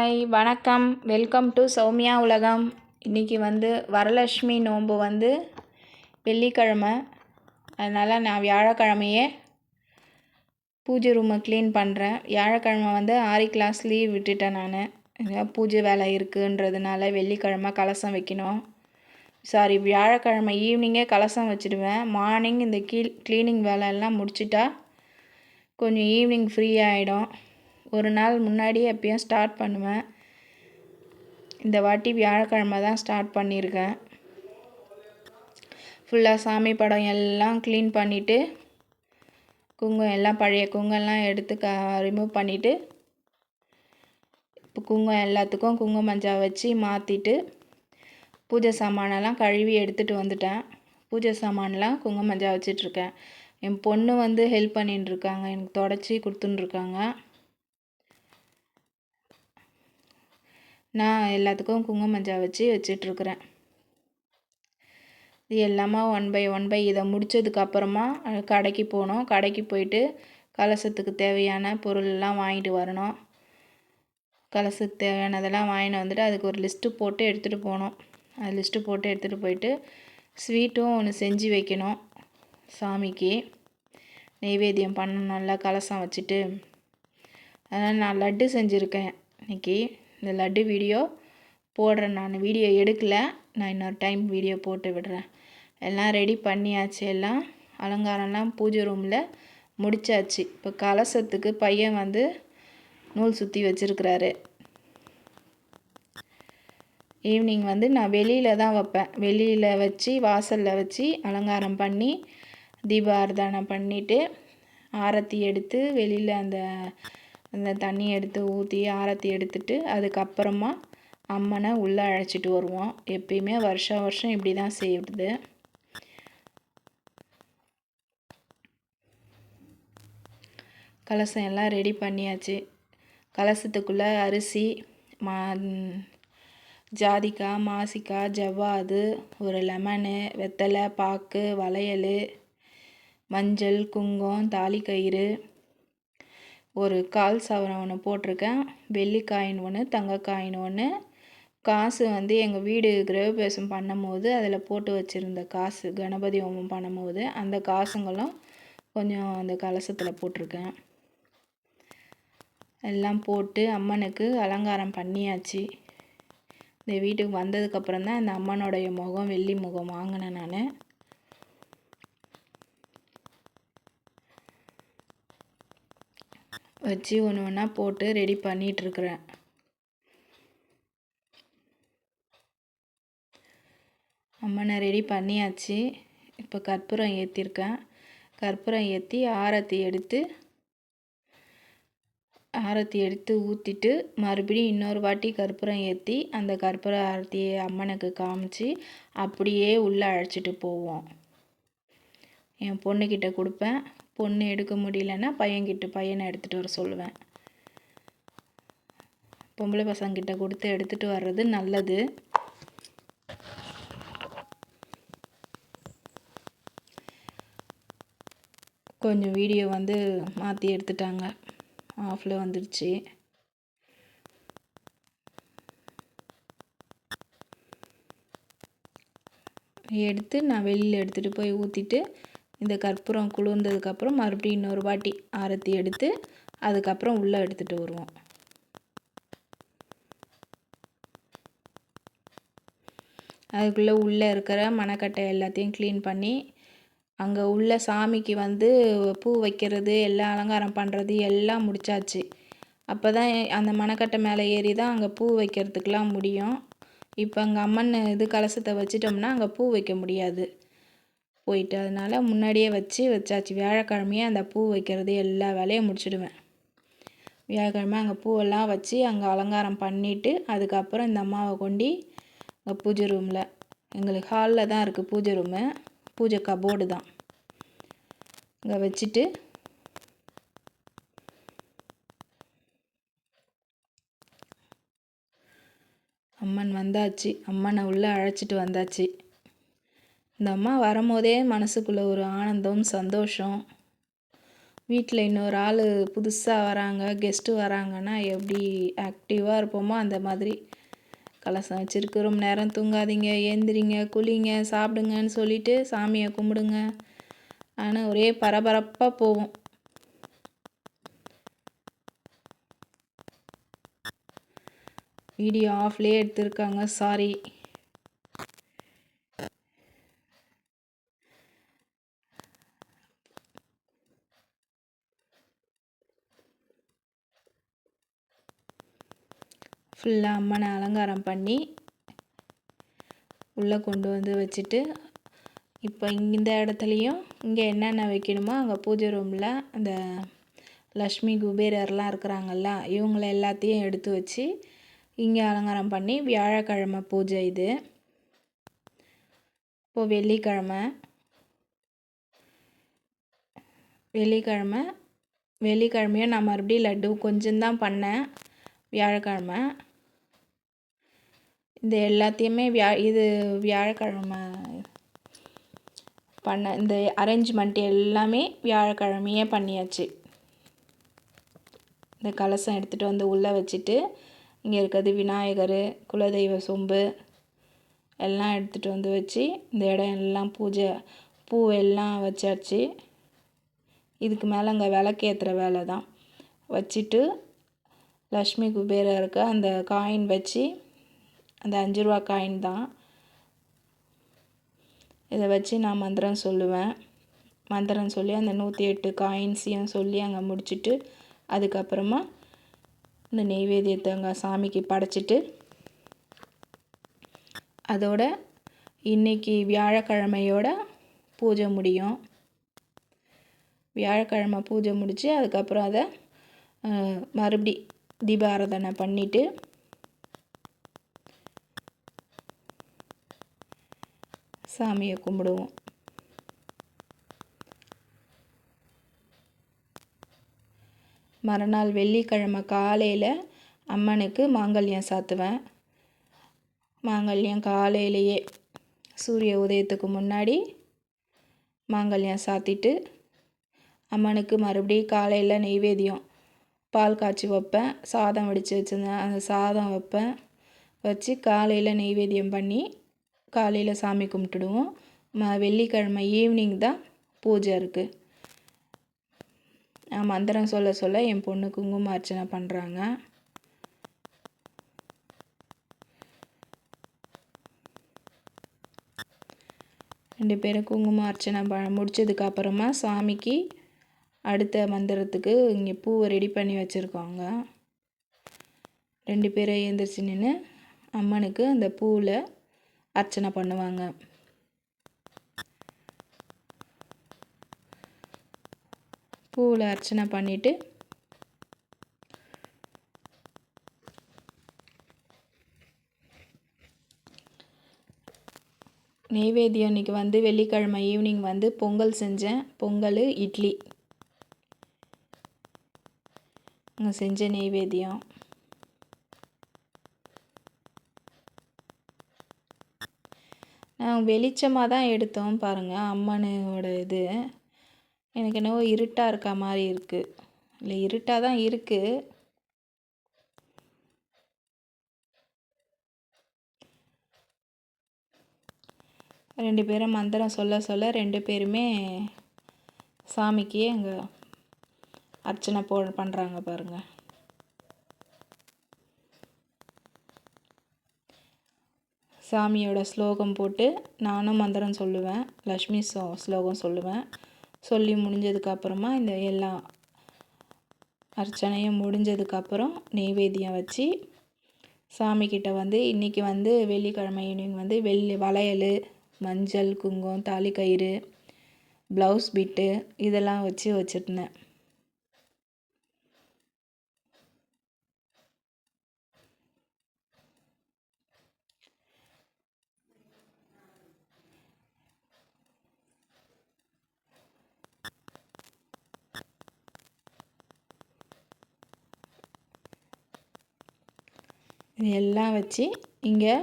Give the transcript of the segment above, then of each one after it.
Hi வணக்கம். Welcome to Soumya உலகம். இன்றைக்கி வந்து வரலட்சுமி நோன்பு வந்து வெள்ளிக்கிழமை. அதனால் நான் வியாழக்கிழமையே பூஜை ரூமை க்ளீன் பண்ணுறேன் வியாழக்கிழமை வந்து ஆரி கிளாஸ் லீவ் விட்டுட்டேன் நான். பூஜை வேலை இருக்குன்றதுனால வெள்ளிக்கிழமை கலசம் வைக்கணும். சாரி வியாழக்கிழமை ஈவினிங்கே கலசம் வச்சுடுவேன். மார்னிங் இந்த கீழ் க்ளீனிங் வேலையெல்லாம் முடிச்சிட்டா கொஞ்சம் ஈவினிங் ஃப்ரீ ஆகிடும் ஒரு நாள் முன்னாடியே எப்பயும் ஸ்டார்ட் பண்ணுவேன். இந்த வாட்டி வியாழக்கிழமை தான் ஸ்டார்ட் பண்ணியிருக்கேன் ஃபுல்லாக சாமி படம் எல்லாம் க்ளீன் பண்ணிவிட்டு குங்குமம் எல்லாம் பழைய குங்கெல்லாம் எடுத்து க ரிமூவ் பண்ணிவிட்டு இப்போ குங்குமம் எல்லாத்துக்கும் குங்கும மஞ்சள் வச்சு மாற்றிட்டு பூஜை சாமானெல்லாம் கழுவி எடுத்துகிட்டு வந்துட்டேன். பூஜை சாமான்லாம் குங்கும மஞ்சள் வச்சிட்ருக்கேன் என் பொண்ணு வந்து ஹெல்ப் பண்ணிட்டுருக்காங்க எனக்கு தொடச்சி கொடுத்துட்டுருக்காங்க நான் எல்லாத்துக்கும் குங்கும மஞ்சள் வச்சு வச்சிட்ருக்குறேன். இது எல்லாமே ஒன் பை ஒன் பை இதை முடித்ததுக்கப்புறமா கடைக்கு போகணும் கடைக்கு போயிட்டு கலசத்துக்கு தேவையான பொருளெல்லாம் வாங்கிட்டு வரணும். கலசத்துக்கு தேவையானதெல்லாம் வாங்கிட்டு வந்துட்டு அதுக்கு ஒரு லிஸ்ட்டு போட்டு எடுத்துகிட்டு போகணும் அது லிஸ்ட்டு போட்டு எடுத்துகிட்டு போயிட்டு ஸ்வீட்டும் ஒன்று செஞ்சு வைக்கணும் சாமிக்கு. நெய்வேத்தியம் பண்ணணும் நல்லா கலசம் வச்சுட்டு. அதனால் நான் லட்டு செஞ்சுருக்கேன் இன்றைக்கி இந்த லட்டு வீடியோ போடுறேன். நான் வீடியோ எடுக்கலை. நான் இன்னொரு டைம் வீடியோ போட்டு விடுறேன். எல்லாம் ரெடி பண்ணியாச்சு. எல்லாம் அலங்காரம்லாம் பூஜை ரூமில் முடித்தாச்சு இப்போ கலசத்துக்கு பையன் வந்து நூல் சுற்றி வச்சுருக்கிறாரு. ஈவினிங் வந்து நான் வெளியில் தான் வைப்பேன். வெளியில் வச்சு வாசலில் வச்சு அலங்காரம் பண்ணி தீபாரதானம் பண்ணிவிட்டு ஆரத்தி எடுத்து வெளியில் அந்த அந்த தண்ணி எடுத்து ஊற்றி ஆரத்தி எடுத்துட்டு அதுக்கப்புறமா அம்மனை உள்ளே அழைச்சிட்டு வருவோம். எப்பயுமே வருஷம் வருஷம் இப்படி தான் செய்யுது கலசம் எல்லாம் ரெடி பண்ணியாச்சு. கலசத்துக்குள்ளே அரிசி மா ஜாதிக்காய் மாசிக்காய் ஜவ்வாது ஒரு லெமனு வெத்தலை பாக்கு வளையல் மஞ்சள் குங்குமம் தாலிக்கயிறு ஒரு கால் சவரம் ஒன்று போட்டிருக்கேன். வெள்ளி காயின் ஒன்று தங்க காயின் ஒன்று காசு வந்து எங்கள் வீடு கிரகபிரவேசம் பண்ணும்போது அதில் போட்டு வச்சுருந்த காசு கணபதி ஹோமம் பண்ணும்போது அந்த காசுங்களும் கொஞ்சம் அந்த கலசத்தில் போட்டிருக்கேன். எல்லாம் போட்டு அம்மனுக்கு அலங்காரம் பண்ணியாச்சு. இந்த வீட்டுக்கு வந்ததுக்கப்புறம் தான் அந்த அம்மனுடைய முகம் வெள்ளி முகம் வாங்கினேன் நான். வச்சு ஒன்று ஒன்றா போட்டு ரெடி பண்ணிகிட்ருக்குறேன் அம்மனை ரெடி பண்ணியாச்சு. இப்போ கற்பூரம் ஏற்றிருக்கேன் கற்பூரம் ஏற்றி ஆரத்தி எடுத்து ஆரத்தி எடுத்து ஊற்றிட்டு மறுபடியும் இன்னொரு வாட்டி கற்பூரம் ஏற்றி அந்த கற்பூர ஆரத்தியை அம்மனுக்கு காமிச்சு அப்படியே உள்ளே அழைச்சிட்டு போவோம். என் பொண்ணுக்கிட்ட கொடுப்பேன். பொண்ணு எடுக்க முடியலன்னா பையன்கிட்ட பையனை எடுத்துகிட்டு வர சொல்லுவேன். பொம்பளை பசங்கிட்ட கொடுத்து எடுத்துகிட்டு வர்றது நல்லது. கொஞ்சம் வீடியோ வந்து மாற்றி எடுத்துட்டாங்க. ஆஃபில் வந்துடுச்சு எடுத்து நான் வெளியில் எடுத்துகிட்டு போய் ஊற்றிட்டு இந்த கற்பூரம் குளிர்ந்ததுக்கப்புறம் மறுபடியும் இன்னொரு வாட்டி ஆரத்தி எடுத்து அதுக்கப்புறம் உள்ளே எடுத்துகிட்டு வருவோம். அதுக்குள்ளே உள்ளே இருக்கிற மணக்கட்டை எல்லாத்தையும் க்ளீன் பண்ணி அங்கே உள்ள சாமிக்கு வந்து பூ வைக்கிறது எல்லாம் அலங்காரம் பண்ணுறது எல்லாம் முடிச்சாச்சு. அப்போ தான் அந்த மணக்கட்டை மேலே ஏறி தான் அங்கே பூ வைக்கிறதுக்கெலாம் முடியும். இப்போ அங்கே அம்மன் இது கலசத்தை வச்சிட்டோம்னா அங்கே பூ வைக்க முடியாது. போயிட்டு அதனால் முன்னாடியே வச்சு வச்சாச்சு. வியாழக்கிழமையே அந்த பூ வைக்கிறது எல்லா வேலையும் முடிச்சுடுவேன். வியாழக்கிழமை அங்கே பூவெல்லாம் வச்சு அங்கே அலங்காரம் பண்ணிவிட்டு அதுக்கப்புறம் இந்த அம்மாவை கொண்டு அங்கே பூஜை ரூமில் எங்களுக்கு ஹாலில் தான் இருக்குது பூஜை ரூமு பூஜை கபோர்டு தான். இங்கே வச்சுட்டு அம்மன் வந்தாச்சு. அம்மனை உள்ளே அழைச்சிட்டு வந்தாச்சு. இந்த அம்மா வரும்போதே மனசுக்குள்ளே ஒரு ஆனந்தம் சந்தோஷம். வீட்டில் இன்னொரு ஆள் புதுசாக வராங்க கெஸ்ட்டு வராங்கன்னா எப்படி ஆக்டிவாக இருப்போமோ அந்த மாதிரி. கலசம் வச்சுருக்கு ரொம்ப நேரம் தூங்காதீங்க ஏந்திரிங்க குளிங்க சாப்பிடுங்கன்னு சொல்லிட்டு சாமியை கும்பிடுங்க. ஆனால் ஒரே பரபரப்பாக போகும் வீடியோ ஆஃப்லேயே எடுத்திருக்காங்க சாரி ஃபுல்லாக அம்மனை அலங்காரம் பண்ணி உள்ளே கொண்டு வந்து வச்சுட்டு இப்போ இந்த இடத்துலையும் இங்கே என்னென்ன வைக்கணுமோ அங்கே பூஜை ரூமில் அந்த லக்ஷ்மி குபேரர்லாம் இருக்கிறாங்கல்ல இவங்கள எல்லாத்தையும் எடுத்து வச்சு இங்கே அலங்காரம் பண்ணி வியாழக்கிழமை பூஜை இது. இப்போது வெள்ளிக்கிழமை வெள்ளிக்கிழமை வெள்ளிக்கிழமையும் நான் மறுபடியும் லட்டு கொஞ்சம்தான் பண்ணேன் வியாழக்கிழமை. இந்த எல்லாத்தையுமே வியா இது வியாழக்கிழமை பண்ண இந்த அரேஞ்ச்மெண்ட் எல்லாமே வியாழக்கிழமையே பண்ணியாச்சு. இந்த கலசம் எடுத்துகிட்டு வந்து உள்ளே வச்சுட்டு இங்கே இருக்கிறது விநாயகர் குலதெய்வ சொம்பு எல்லாம் எடுத்துகிட்டு வந்து வச்சு இந்த இடம் எல்லாம் பூஜை பூ எல்லாம் வச்சாச்சு. இதுக்கு மேலே அங்கே விளக்கேற்றுற வேலை தான் வச்சுட்டு லக்ஷ்மி குபேரருக்கு அந்த காயின் வச்சு அந்த அஞ்சு ரூபா காயின் தான். இதை வச்சு நான் மந்திரம் சொல்லுவேன். மந்திரம் சொல்லி அந்த நூற்றி எட்டு காயின்ஸையும் சொல்லி அங்கே முடிச்சுட்டு அதுக்கப்புறமா இந்த நெய்வேத்தியத்தை அங்கே சாமிக்கு படைச்சிட்டு அதோட இன்றைக்கி வியாழக்கிழமையோட பூஜை முடியும். வியாழக்கிழமை பூஜை முடித்து அதுக்கப்புறம் அதை மறுபடி தீபாராதனை பண்ணிவிட்டு சாமியை கும்பிடுவோம். மறுநாள் வெள்ளிக்கிழமை காலையில் அம்மனுக்கு மாங்கல்யம் சாத்துவேன். மாங்கல்யம் காலையிலேயே சூரிய உதயத்துக்கு முன்னாடி மாங்கல்யம் சாத்திட்டு அம்மனுக்கு மறுபடியும் காலையில் நெய்வேத்தியம் பால் காய்ச்சி வைப்பேன். சாதம் வடித்து வச்சுருந்தேன். அந்த சாதம் வைப்பேன். வச்சு காலையில் நெய்வேத்தியம் பண்ணி காலையில் சாமி கும்பிட்டுடுவோம். ம வெள்ளிக்கிழமை ஈவினிங் தான் பூஜை இருக்குது மந்திரம் சொல்ல சொல்ல என் பொண்ணு குங்கும அர்ச்சனை பண்ணுறாங்க ரெண்டு பேரும் குங்குமம் அர்ச்சனை ப முடித்ததுக்கு அப்புறமா சாமிக்கு அடுத்த மந்திரத்துக்கு இங்கே பூவை ரெடி பண்ணி வச்சுருக்காங்க. ரெண்டு பேரும் எழுந்திரிச்சு நின்று அம்மனுக்கு அந்த பூவில் அர்ச்சனை பண்ணுவாங்க. பூவில் அர்ச்சனை பண்ணிவிட்டு நெய்வேத்தியம் இன்றைக்கி வந்து வெள்ளிக்கிழமை ஈவினிங் வந்து பொங்கல் செஞ்சேன். பொங்கல் இட்லி. அங்கே செஞ்ச நெய்வேத்தியம். வெளிச்சமாக தான் எடுத்தோம் பாருங்கள் அம்மனோட இது. எனக்கு என்னவோ இருட்டாக இருக்க மாதிரி இருக்குது இல்லை இருட்டாக தான் இருக்குது ரெண்டு பேரும் மந்திரம் சொல்ல சொல்ல ரெண்டு பேருமே சாமிக்கு அங்கே அர்ச்சனை போ பண்ணுறாங்க பாருங்கள் சாமியோட ஸ்லோகம் போட்டு நானும் மந்திரம் சொல்லுவேன் லக்ஷ்மி ஸ்லோ ஸ்லோகம் சொல்லுவேன். சொல்லி முடிஞ்சதுக்கப்புறமா இந்த எல்லா அர்ச்சனையும் முடிஞ்சதுக்கப்புறம் நெய்வேத்தியம் வச்சு சாமிக்கிட்ட வந்து இன்றைக்கி வந்து வெள்ளிக்கிழமை ஈவினிங் வந்து வெள்ளி வளையல் மஞ்சள் குங்குமம் தாலி கயிறு ப்ளவுஸ் பிட்டு இதெல்லாம் வச்சு வச்சுருந்தேன் இது எல்லாம் வச்சு இங்கே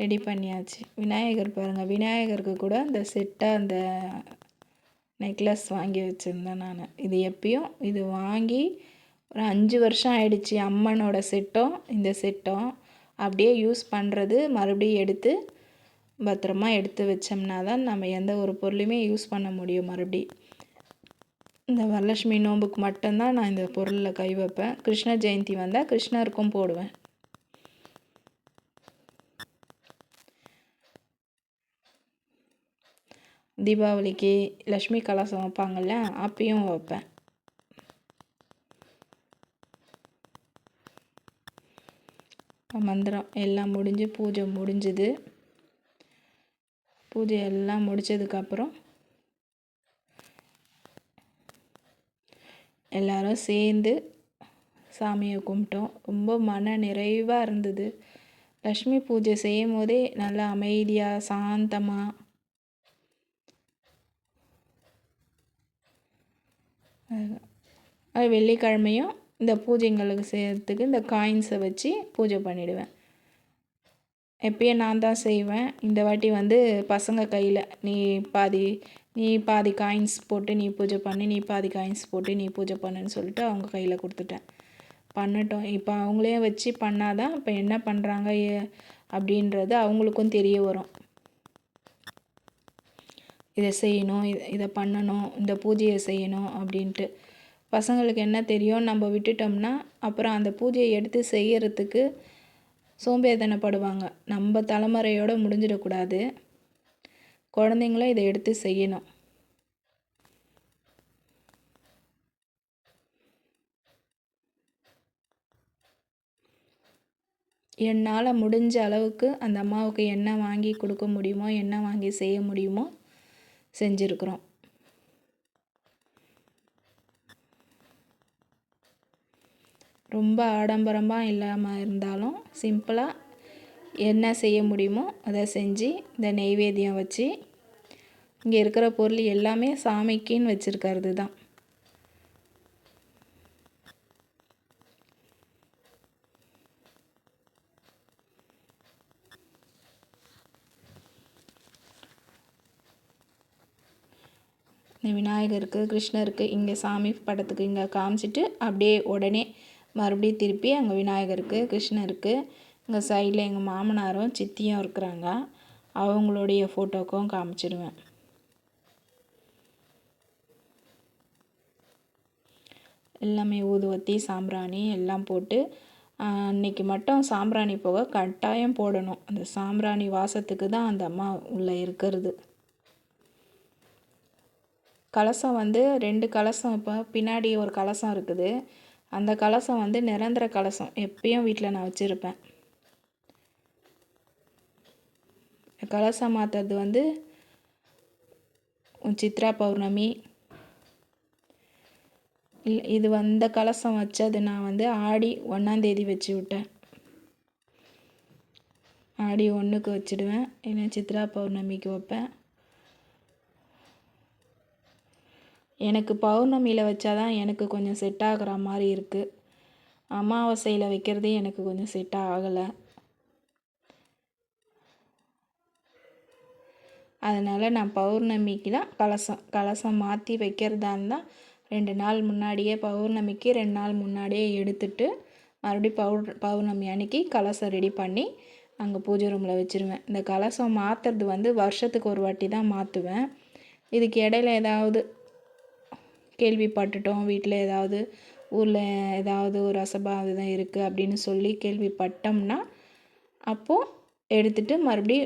ரெடி பண்ணியாச்சு. விநாயகர் பாருங்கள் விநாயகருக்கு கூட அந்த செட்டாக அந்த நெக்லஸ் வாங்கி வச்சுருந்தேன் நான். இது எப்பயும் இது வாங்கி ஒரு அஞ்சு வருஷம் ஆயிடுச்சு அம்மனோட செட்டும் இந்த செட்டும் அப்படியே யூஸ் பண்ணுறது மறுபடியும் எடுத்து பத்திரமா எடுத்து வச்சோம்னா தான் நம்ம எந்த ஒரு பொருளையுமே யூஸ் பண்ண முடியும் மறுபடி. இந்த வரலட்சுமி நோம்புக்கு மட்டும்தான் நான் இந்த பொருளில் கை வைப்பேன். கிருஷ்ண ஜெயந்தி வந்தால் கிருஷ்ணருக்கும் போடுவேன். தீபாவளிக்கு லக்ஷ்மி கலாசம் வைப்பாங்கள்ல அப்பயும் வைப்பேன். மந்திரம் எல்லாம் முடிஞ்சு பூஜை முடிஞ்சுது. பூஜை எல்லாம் முடித்ததுக்கப்புறம் எல்லோரும் சேர்ந்து சாமியை கும்பிட்டோம். ரொம்ப மன நிறைவாக இருந்தது. லக்ஷ்மி பூஜை செய்யும் போதே நல்லா அமைதியாக சாந்தமாக அது வெள்ளிக்கிழமையும் இந்த பூஜைங்களுக்கு செய்கிறதுக்கு இந்த காயின்ஸை வச்சு பூஜை பண்ணிவிடுவேன் எப்பயும் நான் தான் செய்வேன். இந்த வாட்டி வந்து பசங்க கையில் நீ பாதி நீ பாதி காயின்ஸ் போட்டு நீ பூஜை பண்ணி நீ பாதி காயின்ஸ் போட்டு நீ பூஜை பண்ணுன்னு சொல்லிட்டு அவங்க கையில் கொடுத்துட்டேன். பண்ணட்டும். இப்போ அவங்களே வச்சு பண்ணாதான் இப்போ என்ன பண்ணுறாங்க அப்படின்றது அவங்களுக்கும் தெரிய வரும். இதை செய்யணும் இதை பண்ணணும் இந்த பூஜையை செய்யணும் அப்படின்ட்டு. பசங்களுக்கு என்ன தெரியும் நம்ம விட்டுட்டோம்னா அப்புறம் அந்த பூஜையை எடுத்து செய்யறதுக்கு சோம்பேறித்தனப்படுவாங்க. நம்ம தலைமுறையோடு முடிஞ்சிடக்கூடாது. குழந்தைங்களும் இதை எடுத்து செய்யணும். என்னால் முடிஞ்ச அளவுக்கு அந்த அம்மாவுக்கு என்ன வாங்கி கொடுக்க முடியுமோ என்ன வாங்கி செய்ய முடியுமோ செஞ்சுருக்குறோம். ரொம்ப ஆடம்பரமாக இல்லாமல் இருந்தாலும் சிம்பிளாக என்ன செய்ய முடியுமோ அதை செஞ்சு இந்த நெய்வேத்தியம் வச்சு இங்கே இருக்கிற பொருள் எல்லாமே சாமிக்குன்னு வச்சுருக்கிறது தான். இந்த விநாயகருக்கு கிருஷ்ணருக்கு இங்கே சாமி படத்துக்கு இங்கே காமிச்சிட்டு அப்படியே உடனே மறுபடியும் திருப்பி அங்கே விநாயகருக்கு கிருஷ்ணருக்கு எங்கள் சைடில் எங்கள் மாமனாரும் சித்தியும் இருக்கிறாங்க. அவங்களுடைய ஃபோட்டோக்கும் காமிச்சிடுவேன். எல்லாமே ஊதுவத்தி சாம்பிராணி எல்லாம் போட்டு அன்னைக்கு மட்டும் சாம்பிராணி போக கட்டாயம் போடணும். அந்த சாம்பிராணி வாசத்துக்கு தான் அந்த அம்மா உள்ளே இருக்கிறது. கலசம் வந்து ரெண்டு கலசம் இப்போ பின்னாடி ஒரு கலசம் இருக்குது. அந்த கலசம் வந்து நிரந்தர கலசம். எப்பயும் வீட்டில் நான் வச்சுருப்பேன். கலசம் மாற்றுறது வந்து சித்ரா பௌர்ணமி. இல்லை இது வந்த கலசம் வச்சது நான் வந்து ஆடி ஒன்றாந்தேதி வச்சு விட்டேன். ஆடி ஒன்றுக்கு வச்சுடுவேன். இல்லை சித்ரா பௌர்ணமிக்கு வைப்பேன். எனக்கு பௌர்ணமியில் வச்சா தான் எனக்கு கொஞ்சம் செட் ஆகிற மாதிரி இருக்குது அமாவாசையில் வைக்கிறதே எனக்கு கொஞ்சம் செட் ஆகலை. அதனால் நான் பௌர்ணமிக்கு தான் கலசம் கலசம் மாற்றி வைக்கிறதா இருந்தால் ரெண்டு நாள் முன்னாடியே பௌர்ணமிக்கு ரெண்டு நாள் முன்னாடியே எடுத்துட்டு மறுபடியும் பௌர் பௌர்ணமி அன்னைக்கு கலசம் ரெடி பண்ணி அங்கே பூஜை ரூமில் வச்சுருவேன். இந்த கலசம் மாற்றுறது வந்து வருஷத்துக்கு ஒரு வாட்டி தான் மாற்றுவேன் இதுக்கு இடையில ஏதாவது கேள்விப்பட்டுட்டோம் வீட்டில் ஏதாவது ஊரில் ஏதாவது ஒரு அசம்பாவிதம் இருக்குது அப்படின்னு சொல்லி கேள்விப்பட்டோம்னா அப்போது எடுத்துகிட்டு மறுபடியும்